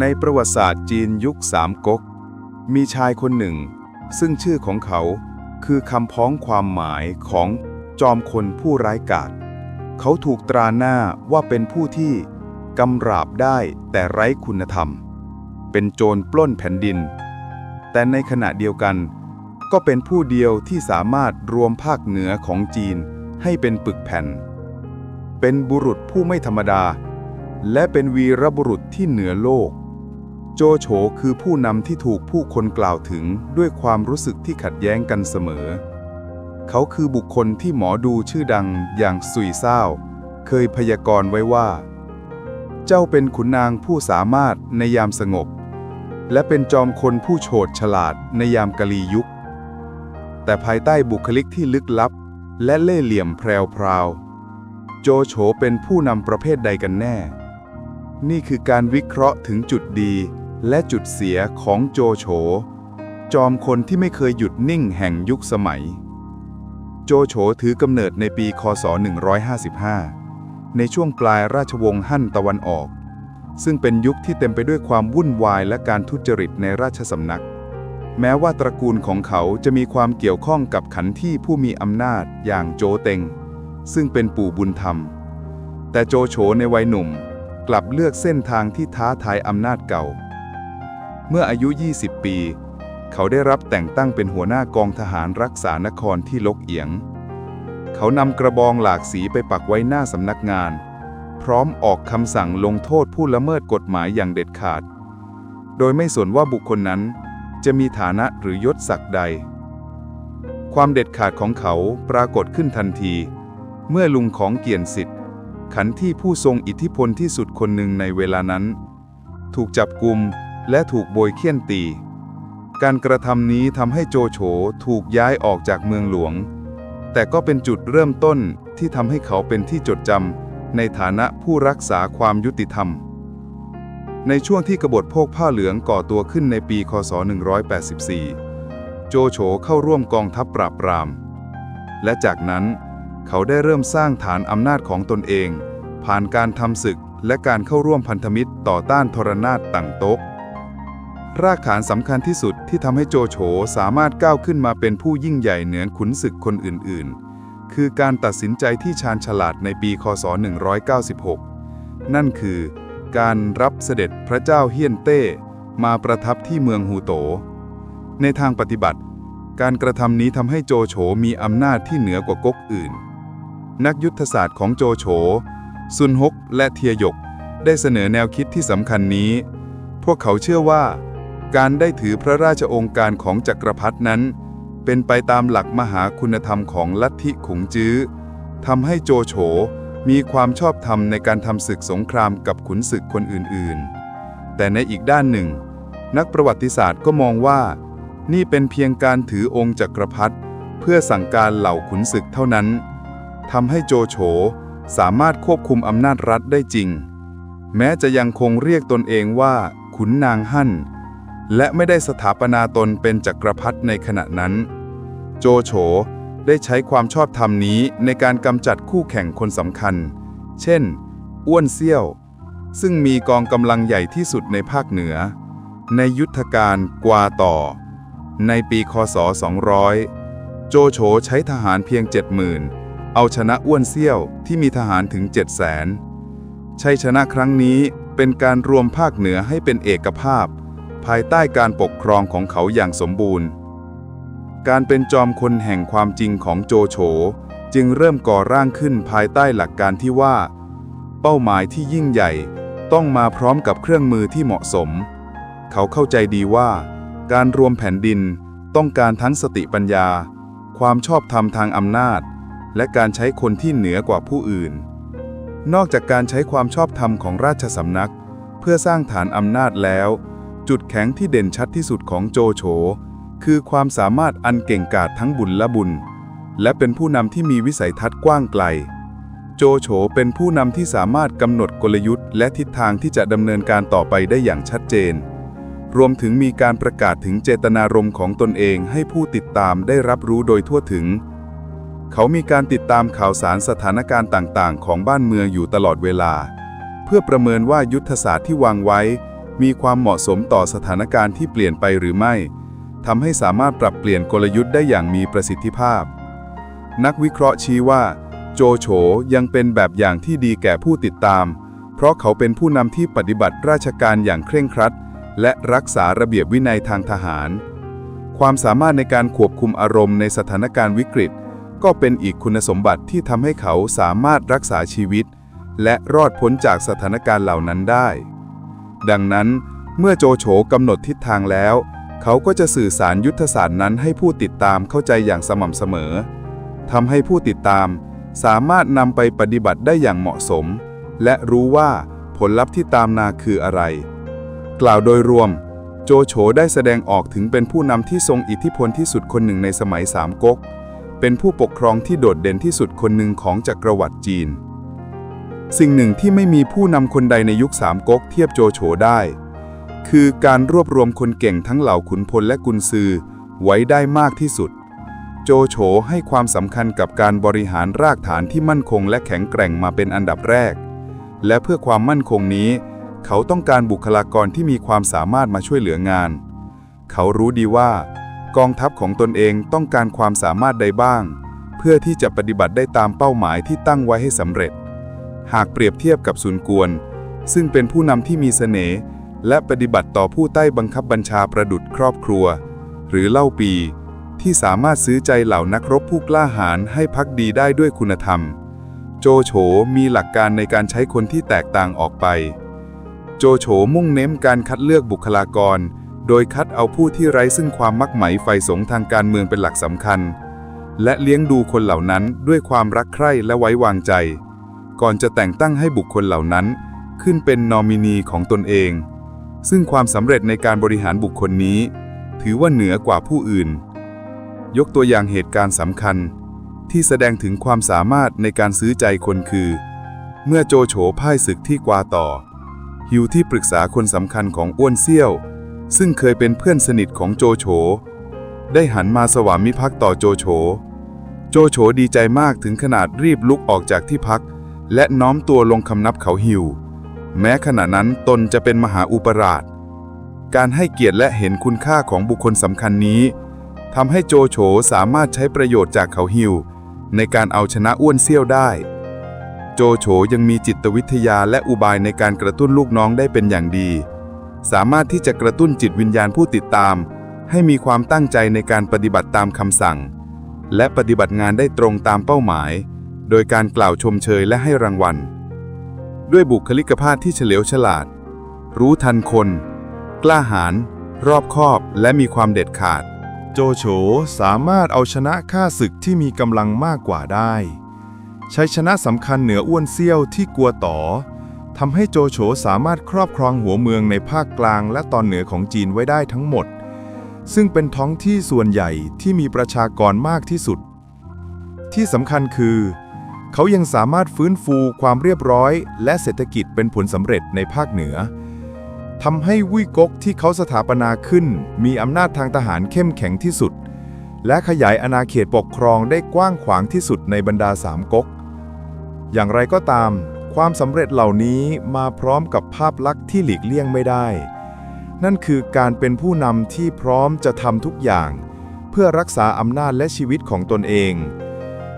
ในประวัติศาสตร์จีนยุคสามก๊ก มีชายคนหนึ่ง ซึ่งชื่อของเขาคือคำพ้องความหมายของจอมคนผู้ร้ายกาจเขาถูกตราหน้าว่าเป็นผู้ที่กำราบได้แต่ไร้คุณธรรม เป็นโจรปล้นแผ่นดิน แต่ในขณะเดียวกัน ก็เป็นผู้เดียวที่สามารถรวมภาคเหนือของจีนให้เป็นปึกแผ่น เป็นบุรุษผู้ไม่ธรรมดา และเป็นวีรบุรุษที่เหนือโลก โจโฉคือผู้นำที่ถูกผู้คนกล่าวถึงด้วยความรู้สึกที่ขัดแย้งกันเสมอ เขาคือบุคคลที่หมอดูชื่อดังอย่างสุยเศร้าเคยพยากรณ์ไว้ว่า เจ้าเป็นขุนนางผู้สามารถในยามสงบ และเป็นจอมคนผู้โฉดฉลาดในยามกะลียุค แต่ภายใต้บุคลิกที่ลึกลับ และเล่ห์เหลี่ยมแพรวพราว โจโฉเป็นผู้นำประเภทใดกันแน่ นี่คือการวิเคราะห์ถึงจุดดี และจุดเสียของโจโฉ จอมคนที่ไม่เคยหยุดนิ่งแห่งยุคสมัย โจโฉถือกำเนิดในปี คศ 155 ในช่วงปลายราชวงศ์ฮั่นตะวันออก ซึ่งเป็นยุคที่เต็มไปด้วยความวุ่นวายและการทุจริตในราชสำนัก แม้ว่าตระกูลของเขาจะมีความเกี่ยวข้องกับขันที่ผู้มีอำนาจอย่างโจเต็ง ซึ่งเป็นปู่บุญธรรม แต่โจโฉในวัยหนุ่มกลับเลือกเส้นทางที่ท้าทายอำนาจเก่า เมื่ออายุ 20 ปี เขาได้รับแต่งตั้งเป็นหัวหน้ากองทหารรักษานครที่ลกเอียง เขานำกระบองหลากสีไปปักไว้หน้าสำนักงาน พร้อมออกคำสั่งลงโทษผู้ละเมิดกฎหมายอย่างเด็ดขาด โดยไม่สนว่าบุคคลนั้นจะมีฐานะหรือยศศักดิ์ใด ความเด็ดขาดของเขาปรากฏขึ้นทันที เมื่อลุงของเกียรติสิทธิ์ ขันที่ผู้ทรงอิทธิพลที่สุดคนหนึ่งในเวลานั้น ถูกจับกุม และถูกโบยเคี่ยนตี การกระทำนี้ทำให้โจโฉถูกย้ายออกจากเมืองหลวง แต่ก็เป็นจุดเริ่มต้นที่ทำให้เขาเป็นที่จดจำในฐานะผู้รักษาความยุติธรรม ในช่วงที่กบฏพวกผ้าเหลืองก่อตัวขึ้นในปีคศ 184 โจโฉเข้าร่วมกองทัพปราบปราม และจากนั้นเขาได้เริ่มสร้างฐานอำนาจของตนเอง ผ่านการทำศึกและการเข้าร่วมพันธมิตรต่อต้านทรนาฏต่างโต๊ะ รากฐานสำคัญที่สุดที่ทำให้โจโฉสามารถก้าวขึ้นมาเป็นผู้ยิ่งใหญ่เหนือขุนศึกคนอื่นๆ คือการตัดสินใจที่ชาญฉลาดในปีคศ 196 นั่นคือ การรับเสด็จพระเจ้าเฮียนเต้ มาประทับที่เมืองฮูโต ในทางปฏิบัติ การกระทำนี้ทำให้โจโฉมีอำนาจที่เหนือกว่าก๊กอื่น นักยุทธศาสตร์ของโจโฉซุนฮกและเทียหยก ได้เสนอแนวคิดที่สำคัญนี้ พวกเขาเชื่อว่า การได้ถือพระราชองค์การของจักรพรรดินั้น เป็นไปตามหลักมหาคุณธรรมของลัทธิขงจื้อทำให้โจโฉมีความชอบธรรมในการทำศึกสงครามกับขุนศึกคนอื่นๆ แต่ในอีกด้านหนึ่ง นักประวัติศาสตร์ก็มองว่า นี่เป็นเพียงการถือองค์จักรพรรดิเพื่อสั่งการเหล่าขุนศึกเท่านั้นทำให้โจโฉสามารถควบคุมอำนาจรัฐได้จริง แม้จะยังคงเรียกตนเองว่าขุนนางฮั่น และไม่ได้สถาปนาตนเป็นจักรพรรดิในขณะนั้น โจโฉได้ใช้ความชอบธรรมนี้ในการกำจัดคู่แข่งคนสำคัญ เช่น อ้วนเซี่ยว ซึ่งมีกองกำลังใหญ่ที่สุดในภาคเหนือ ในยุทธการกวาต่อ ในปีคศ 200 โจโฉใช้ทหารเพียง 70,000 เอาชนะอ้วนเซี่ยวที่มีทหารถึง 700,000ชัยชนะครั้งนี้เป็นการรวมภาคเหนือให้เป็นเอกภาพ ภายใต้การปกครองของเขาอย่างสมบูรณ์ การเป็นจอมคนแห่งความจริงของโจโฉจึงเริ่มก่อร่างขึ้นภายใต้หลักการที่ว่า เป้าหมายที่ยิ่งใหญ่ต้องมาพร้อมกับเครื่องมือที่เหมาะสม เขาเข้าใจดีว่า การรวมแผ่นดินต้องการทั้งสติปัญญา ความชอบธรรมทางอำนาจ และการใช้คนที่เหนือกว่าผู้อื่น นอกจากการใช้ความชอบธรรมของราชสำนัก เพื่อสร้างฐานอำนาจแล้ว จุดแข็งที่เด่นชัดที่สุดของโจโฉคือความสามารถอันเก่งกาจทั้งบุญและบุญ และเป็นผู้นำที่มีวิสัยทัศน์กว้างไกล โจโฉเป็นผู้นำที่สามารถกำหนดกลยุทธ์และทิศทางที่จะดำเนินการต่อไปได้อย่างชัดเจน รวมถึงมีการประกาศถึงเจตนารมณ์ของตนเองให้ผู้ติดตามได้รับรู้โดยทั่วถึง เขามีการติดตามข่าวสารสถานการณ์ต่างๆ ของบ้านเมืองอยู่ตลอดเวลา เพื่อประเมินว่ายุทธศาสตร์ที่วางไว้ มีความเหมาะสมต่อสถานการณ์ที่เปลี่ยนไปหรือไม่ทำให้สามารถปรับเปลี่ยนกลยุทธ์ได้อย่างมีประสิทธิภาพ นักวิเคราะห์ชี้ว่า โจโฉยังเป็นแบบอย่างที่ดีแก่ผู้ติดตาม เพราะเขาเป็นผู้นำที่ปฏิบัติราชการอย่างเคร่งครัด และรักษาระเบียบวินัยทางทหาร ความสามารถในการควบคุมอารมณ์ในสถานการณ์วิกฤต ก็เป็นอีกคุณสมบัติที่ทำให้เขาสามารถรักษาชีวิต และรอดพ้นจากสถานการณ์เหล่านั้นได้ ดังนั้นเมื่อโจโฉกำหนดทิศทางแล้ว เขาก็จะสื่อสารยุทธศาสตร์นั้นให้ผู้ติดตามเข้าใจอย่างสม่ำเสมอทำให้ผู้ติดตามสามารถนำไปปฏิบัติได้อย่างเหมาะสม และรู้ว่าผลลัพธ์ที่ตามนาคืออะไร กล่าวโดยรวม โจโฉได้แสดงออกถึงเป็นผู้นำที่ทรงอิทธิพลที่สุดคนหนึ่งในสมัยสามก๊กเป็นผู้ปกครองที่โดดเด่นที่สุดคนหนึ่งของจักรวรรดิจีน สิ่งหนึ่งที่ไม่มีผู้นำคนใดในยุคสามก๊กเทียบโจโฉได้ คือการรวบรวมคนเก่งทั้งเหล่าขุนพลและกุนซือไว้ได้มากที่สุด โจโฉให้ความสำคัญกับการบริหารรากฐานที่มั่นคงและแข็งแกร่งมาเป็นอันดับแรก และเพื่อความมั่นคงนี้ เขาต้องการบุคลากรที่มีความสามารถมาช่วยเหลืองาน เขารู้ดีว่า กองทัพของตนเองต้องการความสามารถใดบ้าง เพื่อที่จะปฏิบัติได้ตามเป้าหมายที่ตั้งไว้ให้สำเร็จ หากเปรียบเทียบกับซุนกวน ซึ่งเป็นผู้นำที่มีเสน่ห์และปฏิบัติต่อผู้ใต้บังคับบัญชาประดุดครอบครัว หรือเล่าปี ที่สามารถซื้อใจเหล่านักรบผู้กล้าหาญให้พักดีได้ด้วยคุณธรรม โจโฉมีหลักการในการใช้คนที่แตกต่างออกไป โจโฉมุ่งเน้นการคัดเลือกบุคลากร โดยคัดเอาผู้ที่ไร้ซึ่งความมักไหมไฟสงทางการเมืองเป็นหลักสำคัญ และเลี้ยงดูคนเหล่านั้นด้วยความรักใคร่และไว้วางใจ ก่อนจะแต่งตั้งให้บุคคลเหล่านั้น ขึ้นเป็นนอมินีของตนเอง ซึ่งความสำเร็จในการบริหารบุคคลนี้ ถือว่าเหนือกว่าผู้อื่น ยกตัวอย่างเหตุการณ์สำคัญ ที่แสดงถึงความสามารถในการซื้อใจคนคือ เมื่อโจโฉพ่ายศึกที่กวาต่อ ฮิวที่ปรึกษาคนสำคัญของอ้วนเซี่ยว ซึ่งเคยเป็นเพื่อนสนิทของโจโฉได้หันมาสวามิภักดิ์ต่อโจโฉ โจโฉดีใจมากถึงขนาดรีบลุกออกจากที่พัก และน้อมตัวลงคำนับเขาฮิว แม้ขณะนั้นตนจะเป็นมหาอุปราช การให้เกียรติและเห็นคุณค่าของบุคคลสำคัญนี้ทำให้โจโฉสามารถใช้ประโยชน์จากเขาฮิว ในการเอาชนะอ้วนเซี่ยวได้ โจโฉยังมีจิตวิทยาและอุบายในการกระตุ้นลูกน้องได้เป็นอย่างดี สามารถที่จะกระตุ้นจิตวิญญาณผู้ติดตาม ให้มีความตั้งใจในการปฏิบัติตามคำสั่ง และปฏิบัติงานได้ตรงตามเป้าหมาย โดยการกล่าวชมเชยและให้รางวัล ด้วยบุคลิกภาพที่เฉลียวฉลาด รู้ทันคน กล้าหาญรอบคอบและมีความเด็ดขาด โจโฉสามารถเอาชนะข้าศึกที่มีกำลังมากกว่าได้ชัยชนะสำคัญเหนืออ้วนเซี่ยวที่กลัวต่อทำให้โจโฉสามารถครอบครองหัวเมืองในภาคกลางและตอนเหนือของจีนไว้ได้ทั้งหมด ซึ่งเป็นท้องที่ส่วนใหญ่ที่มีประชากรมากที่สุด ที่สำคัญคือ เขายังสามารถฟื้นฟูความเรียบร้อย และเศรษฐกิจเป็นผลสำเร็จในภาคเหนือทำให้วุ้ยก๊กที่เขาสถาปนาขึ้น มีอำนาจทางทหารเข้มแข็งที่สุด และขยายอาณาเขตปกครองได้กว้างขวางที่สุดในบรรดาสามก๊ก อย่างไรก็ตาม ความสำเร็จเหล่านี้มาพร้อมกับภาพลักษณ์ที่หลีกเลี่ยงไม่ได้ นั่นคือการเป็นผู้นำที่พร้อมจะทำทุกอย่าง เพื่อรักษาอำนาจและชีวิตของตนเอง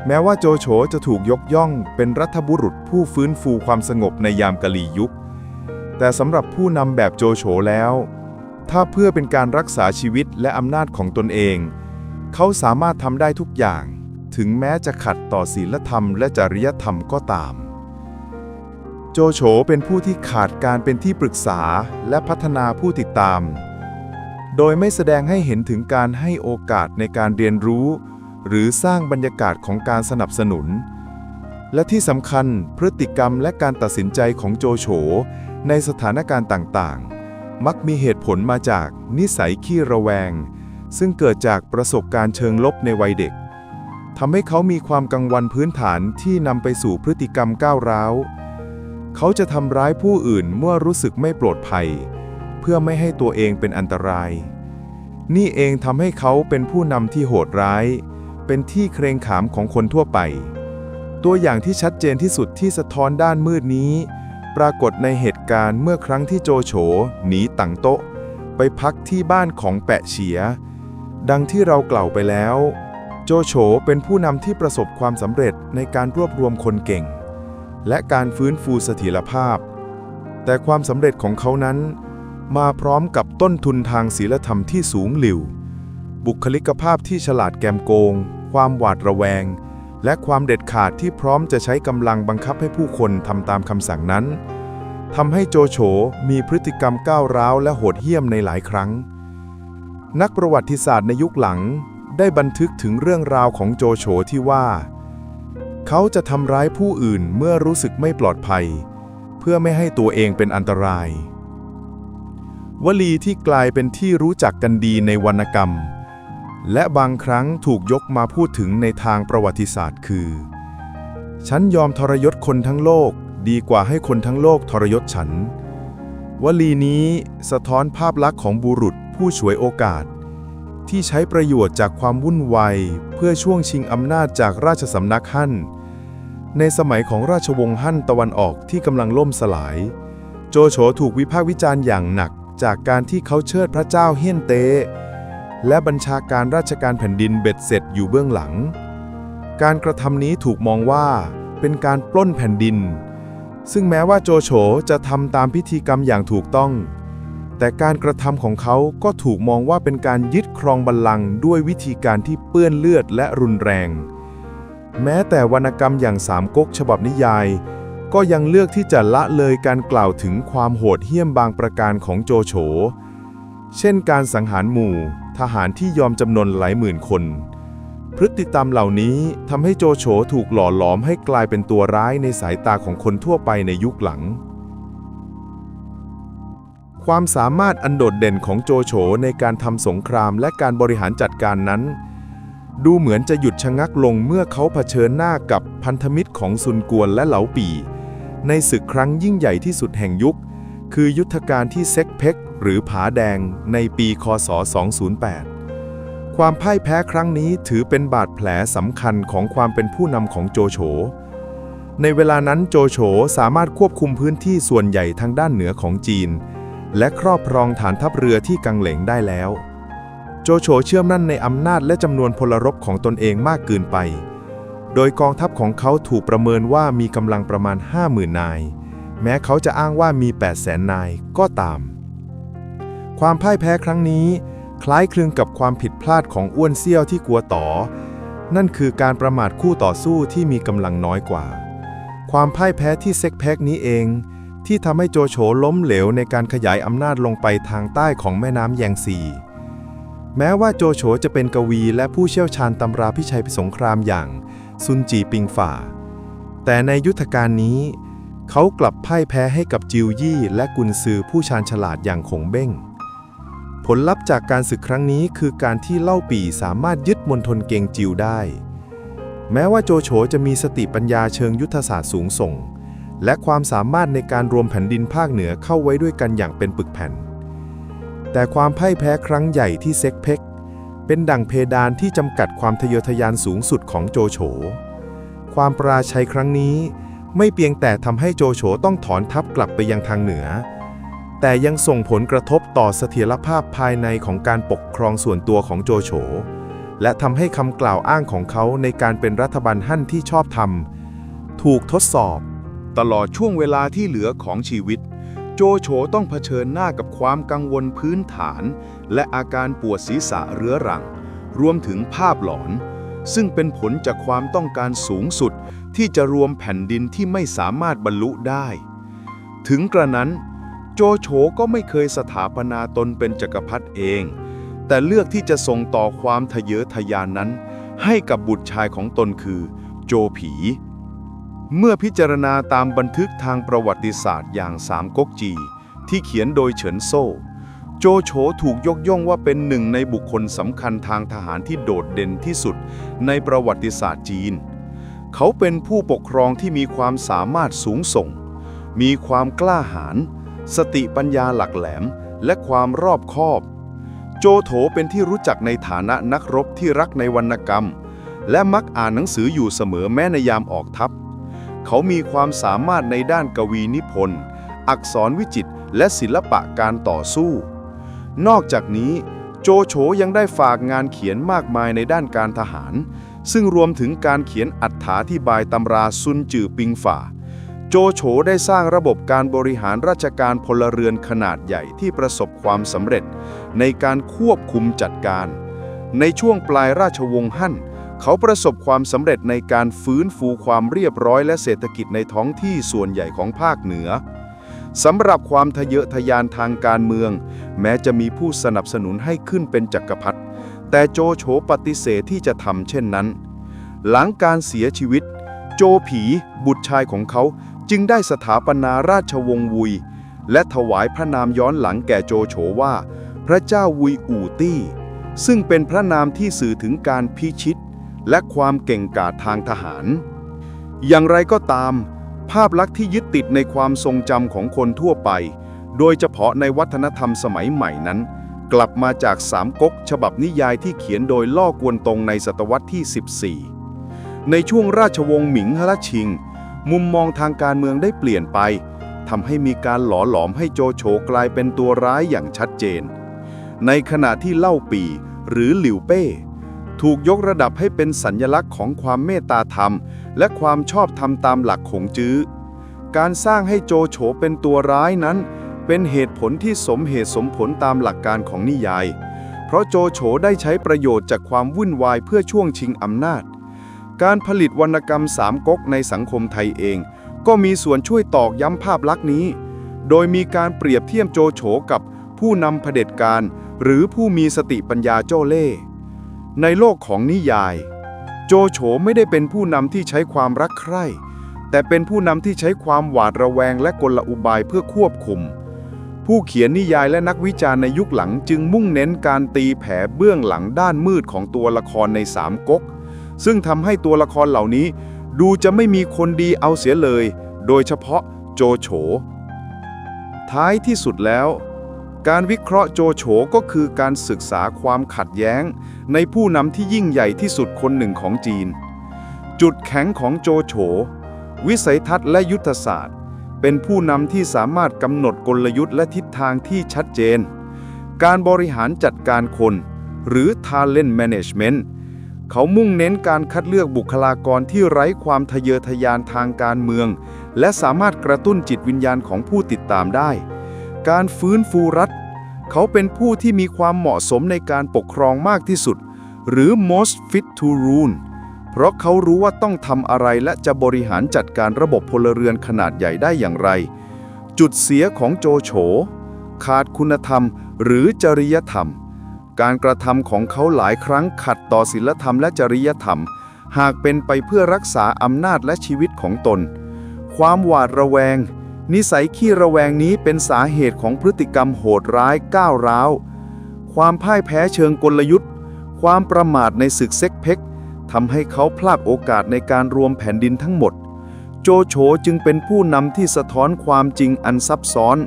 แม้ว่าโจโฉจะถูกยกย่องเป็นรัฐบุรุษผู้ฟื้นฟูความสงบในยามกะลียุค แต่สำหรับผู้นำแบบโจโฉแล้ว ถ้าเพื่อเป็นการรักษาชีวิตและอำนาจของตนเอง เขาสามารถทำได้ทุกอย่าง ถึงแม้จะขัดต่อศีลธรรมและจริยธรรมก็ตาม โจโฉเป็นผู้ที่ขาดการเป็นที่ปรึกษาและพัฒนาผู้ติดตาม โดยไม่แสดงให้เห็นถึงการให้โอกาสในการเรียนรู้ หรือสร้างบรรยากาศของการสนับสนุน และที่สำคัญพฤติกรรมและการตัดสินใจของโจโฉในสถานการณ์ต่างๆ มักมีเหตุผลมาจากนิสัยขี้ระแวง ซึ่งเกิดจากประสบการณ์เชิงลบในวัยเด็กทำให้เขามีความกังวลพื้นฐานที่นำไปสู่พฤติกรรมก้าวร้าว เขาจะทำร้ายผู้อื่นเมื่อรู้สึกไม่ปลอดภัย เพื่อไม่ให้ตัวเองเป็นอันตราย นี่เองทำให้เขาเป็นผู้นำที่โหดร้าย เป็นที่เครงขามของคนทั่วไป ตัวอย่างที่ชัดเจนที่สุดที่สะท้อนด้านมืดนี้ ปรากฏในเหตุการณ์เมื่อครั้งที่โจโฉหนีตังโต๊ะ ไปพักที่บ้านของแปะเฉีย ดังที่เรากล่าวไปแล้ว โจโฉเป็นผู้นำที่ประสบความสำเร็จในการรวบรวมคนเก่ง และการฟื้นฟูเสถียรภาพ แต่ความสำเร็จของเขานั้น มาพร้อมกับต้นทุนทางศีลธรรมที่สูงหลิ่ว บุคลิกภาพที่ฉลาดแกมโกง ความหวาดระแวง และความเด็ดขาดที่พร้อมจะใช้กำลังบังคับให้ผู้คนทำตามคำสั่งนั้นทำให้โจโฉมีพฤติกรรมก้าวร้าวและโหดเหี้ยมในหลายครั้ง นักประวัติศาสตร์ในยุคหลังได้บันทึกถึงเรื่องราวของโจโฉที่ว่า เขาจะทำร้ายผู้อื่นเมื่อรู้สึกไม่ปลอดภัย เพื่อไม่ให้ตัวเองเป็นอันตราย วลีที่กลายเป็นที่รู้จักกันดีในวรรณกรรม และบางครั้งถูกยกมาพูดถึงในทางประวัติศาสตร์คือ ฉันยอมทรยศคนทั้งโลก ดีกว่าให้คนทั้งโลกทรยศฉัน วลีนี้สะท้อนภาพลักษณ์ของบุรุษผู้ฉวยโอกาส ที่ใช้ประโยชน์จากความวุ่นวายเพื่อช่วงชิงอำนาจจากราชสำนักฮั่น ในสมัยของราชวงศ์ฮั่นตะวันออกที่กำลังล่มสลาย โจโฉถูกวิพากษ์วิจารณ์อย่างหนักจากการที่เขาเชิดพระเจ้าเฮียนเต และบัญชาการราชการแผ่นดินเบ็ดเสร็จอยู่เบื้องหลัง การกระทำนี้ถูกมองว่าเป็นการปล้นแผ่นดิน ซึ่งแม้ว่าโจโฉจะทำตามพิธีกรรมอย่างถูกต้อง แต่การกระทำของเขาก็ถูกมองว่าเป็นการยึดครองบัลลังก์ด้วยวิธีการที่เปื้อนเลือดและรุนแรง แม้แต่วรรณกรรมอย่างสามก๊กฉบับนิยาย ก็ยังเลือกที่จะละเลยการกล่าวถึงความโหดเหี้ยมบางประการของโจโฉ เช่นการสังหารหมู่ ทหารที่ยอมจำนนหลายหมื่นคน พฤติกรรมเหล่านี้ทำให้โจโฉถูกหล่อหลอมให้กลายเป็นตัวร้ายในสายตาของคนทั่วไปในยุคหลัง ความสามารถอันโดดเด่นของโจโฉในการทำสงครามและการบริหารจัดการนั้น ดูเหมือนจะหยุดชะงักลงเมื่อเขาเผชิญหน้ากับพันธมิตรของซุนกวนและเหลาปีในศึกครั้งยิ่งใหญ่ที่สุดแห่งยุค คือยุทธการที่เซ็กเพ็กหรือผาแดงในปีคศ 208 ความพ่ายแพ้ครั้งนี้ถือเป็นบาดแผลสำคัญของความเป็นผู้นำของโจโฉ ในเวลานั้นโจโฉสามารถควบคุมพื้นที่ส่วนใหญ่ทางด้านเหนือของจีน และครอบครองฐานทัพเรือที่กังเหลงได้แล้ว โจโฉเชื่อมั่นในอำนาจและจำนวนพลรบของตนเองมากเกินไป โดยกองทัพของเขาถูกประเมินว่ามีกำลังประมาณ 50,000 นาย แม้เขาจะอ้างว่ามี800,000นายก็ตาม ความพ่ายแพ้ครั้งนี้ คล้ายคลึงกับความผิดพลาดของอ้วนเซี่ยวที่กลัวต่อ นั่นคือการประมาทคู่ต่อสู้ที่มีกำลังน้อยกว่า ความพ่ายแพ้ที่เซ็กแพกนี้เอง ที่ทำให้โจโฉล้มเหลวในการขยายอำนาจลงไปทางใต้ของแม่น้ำแยงซีแม้ว่าโจโฉจะเป็นกวีและผู้เชี่ยวชาญตำราพิชัยสงครามอย่างซุนจีปิงฝ่า แต่ในยุทธการนี้ เขากลับพ่ายแพ้ให้กับจิวยี่ และกุนซือผู้ชาญฉลาดอย่างคงเบ้ง ผลลัพธ์จากการศึกครั้งนี้คือการที่เล่าปีสามารถยึดมณฑลเกงจิวได้ แม้ว่าโจโฉจะมีสติปัญญาเชิงยุทธศาสตร์สูงส่ง และความสามารถในการรวมแผ่นดินภาคเหนือเข้าไว้ด้วยกันอย่างเป็นปึกแผ่น แต่ความพ่ายแพ้ครั้งใหญ่ที่เซ็กเพ็กเป็นดั่งเพดานที่จำกัดความทะเยอทะยานสูงสุดของโจโฉ ความปราชัยครั้งนี้ ไม่เพียงแต่ทำให้โจโฉต้องถอนทัพกลับไปยังทางเหนือ แต่ยังส่งผลกระทบต่อเสถียรภาพภายในของการปกครองส่วนตัวของโจโฉ และทำให้คำกล่าวอ้างของเขาในการเป็นรัฐบาลฮั่นที่ชอบธรรมถูกทดสอบ ตลอดช่วงเวลาที่เหลือของชีวิต โจโฉต้องเผชิญหน้ากับความกังวลพื้นฐาน และอาการปวดศีรษะเรื้อรัง รวมถึงภาพหลอน ซึ่งเป็นผลจากความต้องการสูงสุด ที่จะรวมแผ่นดินที่ไม่สามารถบรรลุได้ ถึงกระนั้น โจโฉก็ไม่เคยสถาปนาตนเป็นจักรพรรดิเอง แต่เลือกที่จะส่งต่อความทะเยอทะยานนั้น ให้กับบุตรชายของตนคือ โจผี เมื่อพิจารณาตามบันทึกทางประวัติศาสตร์อย่างสามก๊กจี ที่เขียนโดยเฉินโซ่โจโฉถูกยกย่องว่าเป็นหนึ่งในบุคคลสำคัญทางทหารที่โดดเด่นที่สุดในประวัติศาสตร์จีน เขาเป็นผู้ปกครองที่มีความสามารถสูงส่ง มีความกล้าหาญ สติปัญญาหลักแหลม และความรอบคอบ โจโถเป็นที่รู้จักในฐานะนักรบที่รักในวรรณกรรม และมักอ่านหนังสืออยู่เสมอแม้ในยามออกทัพ เขามีความสามารถในด้านกวีนิพนธ์ อักษรวิจิตร และศิลปะการต่อสู้ นอกจากนี้ โจโฉยังได้ฝากงานเขียนมากมายในด้านการทหาร ซึ่งรวมถึงการเขียนอัถาธิบายตำราซุนจือปิงฝ่า โจโฉได้สร้างระบบการบริหารราชการพลเรือนขนาดใหญ่ที่ประสบความสำเร็จ ในการควบคุมจัดการ ในช่วงปลายราชวงศ์ฮั่น เขาประสบความสำเร็จในการฟื้นฟูความเรียบร้อยและเศรษฐกิจในท้องที่ส่วนใหญ่ของภาคเหนือสำหรับความทะเยอทะยานทางการเมือง แม้จะมีผู้สนับสนุนให้ขึ้นเป็นจักรพรรดิ แต่โจโฉปฏิเสธที่จะทำเช่นนั้น หลังการเสียชีวิต โจผีบุตรชายของเขาจึงได้สถาปนาราชวงศ์วุย และถวายพระนามย้อนหลังแก่โจโฉว่า พระเจ้าวุยอู่ตี้ ซึ่งเป็นพระนามที่สื่อถึงการพิชิต และความเก่งกาจทางทหาร อย่างไรก็ตาม ภาพลักษณ์ที่ยึดติดในความทรงจำของคนทั่วไป โดยเฉพาะในวัฒนธรรมสมัยใหม่นั้น กลับมาจากสามก๊กฉบับนิยายที่เขียนโดยล่อกวนตงในศตวรรษที่ 14 ในช่วงราชวงศ์หมิงฮละชิง มุมมองทางการเมืองได้เปลี่ยนไปทำให้มีการหล่อหลอมให้โจโฉกลายเป็นตัวร้ายอย่างชัดเจน ในขณะที่เล่าปีหรือหลิวเป้ ถูกยกระดับให้เป็นสัญญลักษณ์ของความเมตตาธรรม และความชอบธรรมตามหลักขงจื้อ การสร้างให้โจโฉเป็นตัวร้ายนั้น เป็นเหตุผลที่สมเหตุสมผลตามหลักการของนิยาย เพราะโจโฉได้ใช้ประโยชน์จากความวุ่นวายเพื่อช่วงชิงอำนาจ การผลิตวรรณกรรมสามก๊กในสังคมไทยเอง ก็มีส่วนช่วยตอกย้ำภาพลักษณ์นี้ โดยมีการเปรียบเทียบโจโฉกับผู้นำเผด็จการ หรือผู้มีสติปัญญาโจ้เล่ห์ในโลกของนิยาย โจโฉไม่ได้เป็นผู้นำที่ใช้ความรักใคร่แต่เป็นผู้นำที่ใช้ความหวาดระแวงและกลอุบายเพื่อควบคุม ผู้เขียนนิยายและนักวิจารณ์ในยุคหลังจึงมุ่งเน้นการตีแผ่เบื้องหลังด้านมืดของตัวละครในสามก๊ก ซึ่งทำให้ตัวละครเหล่านี้ ดูจะไม่มีคนดีเอาเสียเลย โดยเฉพาะโจโฉ ท้ายที่สุดแล้ว การวิเคราะห์โจโฉก็คือการศึกษาความขัดแย้ง ในผู้นำที่ยิ่งใหญ่ที่สุดคนหนึ่งของจีน จุดแข็งของโจโฉ วิสัยทัศน์และยุทธศาสตร์ เป็นผู้นำที่สามารถกำหนดกลยุทธ์และทิศทางที่ชัดเจน การบริหารจัดการคน หรือ Talent Management เขามุ่งเน้นการคัดเลือกบุคลากรที่ไร้ความทะเยอทะยานทางการเมือง และสามารถกระตุ้นจิตวิญญาณของผู้ติดตามได้ การฟื้นฟูรัฐ เขาเป็นผู้ที่มีความเหมาะสมในการปกครองมากที่สุด หรือ most fit to rule เพราะเขารู้ว่าต้องทำอะไรและจะบริหารจัดการระบบพลเรือนขนาดใหญ่ได้อย่างไร จุดเสียของโจโฉ ขาดคุณธรรมหรือจริยธรรม การกระทำของเขาหลายครั้งขัดต่อศีลธรรมและจริยธรรม หากเป็นไปเพื่อรักษาอำนาจและชีวิตของตน ความหวาดระแวง นิสัยขี้ระแวงนี้เป็นสาเหตุของพฤติกรรมโหดร้ายก้าวร้าว ความพ่ายแพ้เชิงกลยุทธ์ ความประมาทในศึกเซ็กเพ็ก ทำให้เขาพลาดโอกาสในการรวมแผ่นดินทั้งหมด โจโฉจึงเป็นผู้นำที่สะท้อนความจริงอันซับซ้อน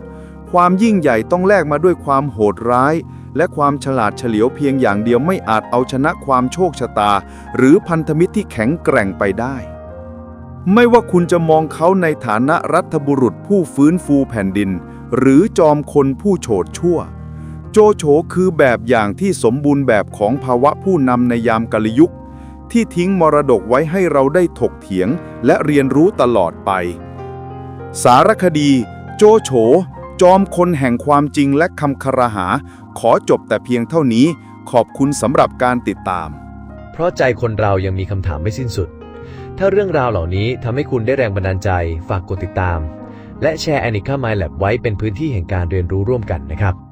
ความยิ่งใหญ่ต้องแลกมาด้วยความโหดร้าย และความฉลาดเฉลียวเพียงอย่างเดียวไม่อาจเอาชนะความโชคชะตา หรือพันธมิตรที่แข็งแกร่งไปได้ไม่ว่าคุณจะมองเขาในฐานะรัฐบุรุษผู้ฟื้นฟูแผ่นดิน หรือจอมคนผู้โฉดชั่ว โจโฉคือแบบอย่างที่สมบูรณ์แบบของภาวะผู้นำในยามกาลยุค ที่ทิ้งมรดกไว้ให้เราได้ถกเถียง และเรียนรู้ตลอดไป สารคดี โจโฉจอมคนแห่งความจริงและคำคารหา ขอจบแต่เพียงเท่านี้ขอบคุณสำหรับการติดตาม เพราะใจคนเรายังมีคำถามไม่สิ้นสุด ถ้าเรื่องราวเหล่านี้ทำให้คุณได้แรงบันดาลใจ ฝากกดติดตาม และแชร์ a n i c a My Lab ไว้เป็นพื้นที่แห่งการเรียนรู้ร่วมกันนะครับ